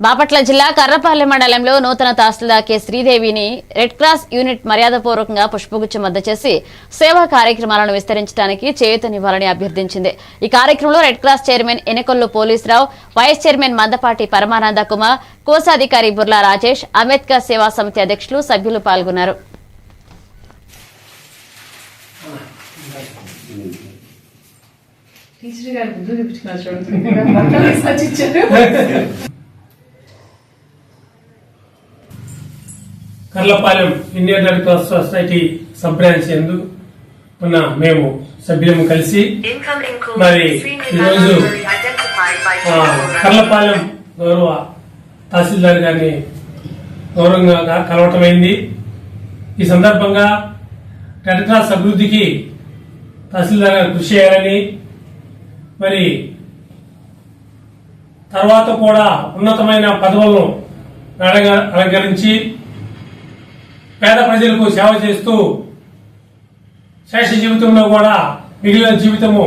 బాపట్ల జిల్లా కర్రపల్లి మండలంలో నూతన తహసీల్దార్ కె శ్రీదేవిని రెడ్ క్రాస్ యూనిట్ మర్యాదపూర్వకంగా పుష్పగుచ్చం వద్ద చేసి సేవా కార్యక్రమాలను విస్తరించడానికి చేయూతనివ్వాలని అభ్యర్థించింది. ఈ కార్యక్రమంలో red cross chairman Enakollu Polisurao vice chairman Mandapati Paramananda Kumar కోశాధికారి బుర్లా రాజేష్ అంబేద్కర్ సేవా సమితి అధ్యక్షులు సభ్యులు పాల్గొన్నారు. టీచర్ గారు Karlapalem Indian red cross society sub branch ఎందు ఉన్న మేము సభ్యులము కలిసి. మరి ఈరోజు కర్లపాలెం గౌరవ తహసీల్దార్ గారిని గౌరవంగా కలవటమైంది ఈ సందర్భంగా రెడ్ క్రాస్ అభివృద్ధికి తహసీల్దార్ గారు కృషి చేయాలని మరి తర్వాత కూడా ఉన్నతమైన పదవులను అలంకరించి పేద ప్రజలకు సేవ చేస్తూ శేష జీవితంలో కూడా మిగిలిన జీవితము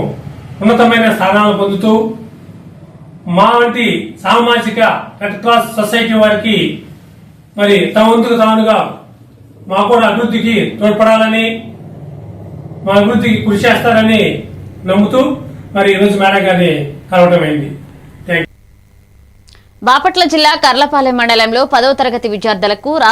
ఉన్నతమైన స్థానాలు పొందుతూ మా వంటి సామాజిక రెడ్ క్రాస్ సొసైటీ వారికి మరి తమ వంతుకు తానుగా మా కూడా అభివృద్ధికి తోడ్పడాలని మా అభివృద్ధికి కృషి చేస్తారని నమ్ముతూ మరి ఈరోజు మేడం గారిని కలవటమైంది బాపట్ల జిల్లా కర్లపాలెం మండలంలో పదవ తరగతి విద్యార్థులకు రాష్ట్ర